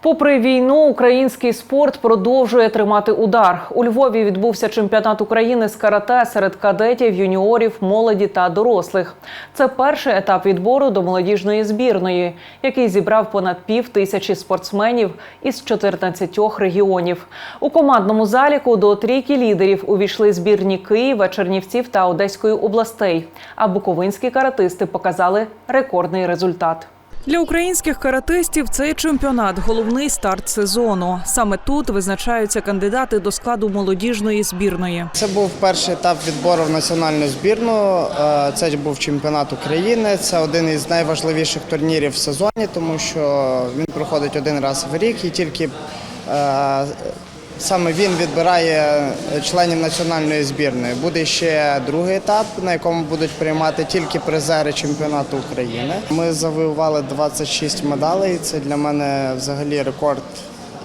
Попри війну, український спорт продовжує тримати удар. У Львові відбувся чемпіонат України з карате серед кадетів, юніорів, молоді та дорослих. Це перший етап відбору до молодіжної збірної, який зібрав понад пів тисячі спортсменів із 14 регіонів. У командному заліку до трійки лідерів увійшли збірні Києва, Чернівців та Одеської областей. А буковинські каратисти показали рекордний результат. Для українських каратистів цей чемпіонат головний старт сезону. Саме тут визначаються кандидати до складу молодіжної збірної. Це був перший етап відбору в національну збірну. Е, Це був чемпіонат України. Це один із найважливіших турнірів в сезоні, тому що він проходить один раз в рік і тільки е, саме він відбирає членів національної збірної. Буде ще другий етап, на якому будуть приймати тільки призери чемпіонату України. Ми завоювали 26 медалей. Це для мене взагалі рекорд.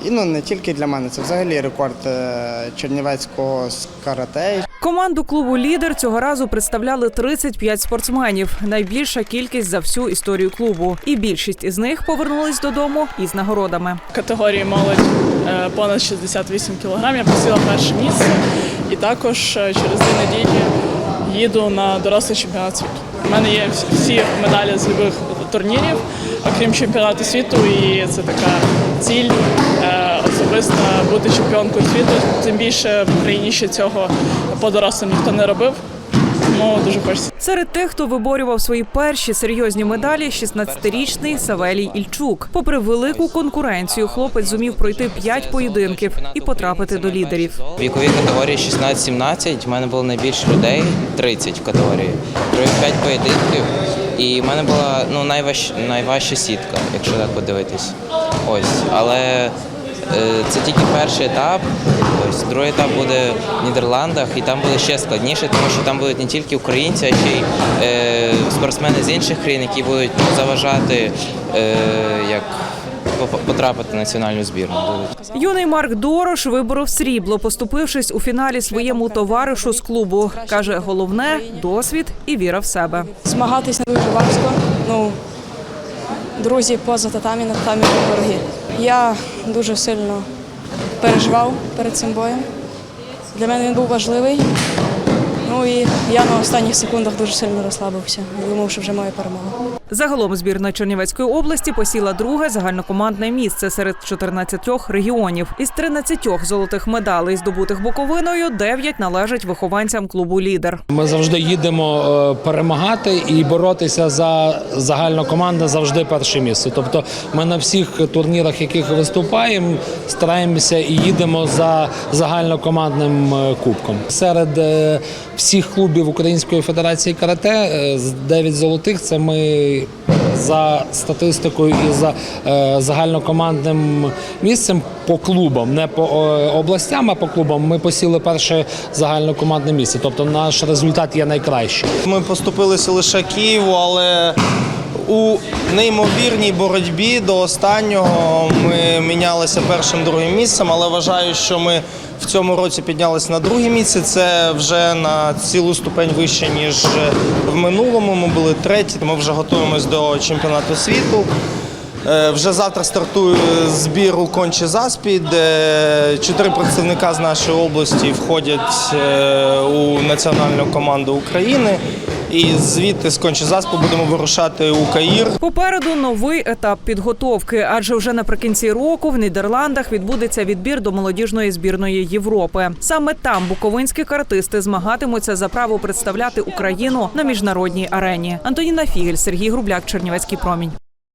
І ну не тільки для мене, це взагалі рекорд е, чернівецького з карате. Команду клубу Лідер цього разу представляли 35 спортсменів. Найбільша кількість за всю історію клубу. І більшість із них повернулись додому із нагородами. категорії молодь е, понад 68 кілограм. Я посіла перше місце. І також е, через дві неділі їду на дорослий чемпіонат світу. Мене є всі- медалі з любих турнірів, окрім чемпіонату світу. І це така ціль е, особиста бути чемпіонкою світу. Тим більше в Україні ще цього по дорослим ніхто не робив. Тому дуже хочеться. Серед тих, хто виборював свої перші серйозні медалі, 16-річний Савелій Ільчук. Попри велику конкуренцію, хлопець зумів пройти 5 поєдинків і потрапити до лідерів. В віковій категорії 16-17 в мене було найбільше людей 30 в категорії. Провів 5 поєдинків. І в мене була ну, найваж, найважча сітка, якщо так подивитись. Ось. Але це тільки перший етап. Ось другий етап буде в Нідерландах, і там буде ще складніше, тому що там будуть не тільки українці, а ще й е, спортсмени з інших країн, які будуть заважати е, як по- потрапити в національну збірну. Юний Марк Дорош виборов срібло, поступившись у фіналі своєму товаришу з клубу. каже, головне досвід і віра в себе. Змагатись не дуже важко. Ну, друзі поза татамі, на татамі вороги. Я дуже сильно переживав перед цим боєм. Для мене він був важливий. Ну і я на останніх секундах дуже сильно розслабився. Думав, що вже моя перемога. Загалом збірна Чернівецької області посіла друге загальнокомандне місце серед 14 регіонів. Із 13 золотих медалей, здобутих Буковиною, 9 належать вихованцям клубу Лідер. Ми завжди їдемо е, перемагати і боротися за загальнокоманда завжди перше місце. Тобто ми на всіх турнірах, яких виступаємо, стараємося і їдемо за загальнокомандним е, кубком. Серед е, всіх клубів Української федерації карате е, з 9 золотих це ми за статистикою і за е, загальнокомандним місцем по клубам, не по е, областям, а по клубам. Ми посіли перше загальнокомандне місце. Тобто наш результат є найкращий. Ми поступилися лише Києву, але у неймовірній боротьбі до останнього ми мінялися першим другим місцем, але вважаю, що ми в цьому році піднялися на друге місце. Це вже на цілу ступень вище, ніж в минулому. Ми були треті. Ми вже готуємось до чемпіонату світу. Е, Вже завтра стартує збір у кончі заспі, де чотири представника з нашої області входять е, у національну команду України. І звідти з кончі заспу будемо вирушати у Каїр. Попереду новий етап підготовки, адже вже наприкінці року в Нідерландах відбудеться відбір до молодіжної збірної Європи. Саме там буковинські картисти змагатимуться за право представляти Україну на міжнародній арені. Антоніна Фігель, Сергій Грубляк, Чернівецький промінь.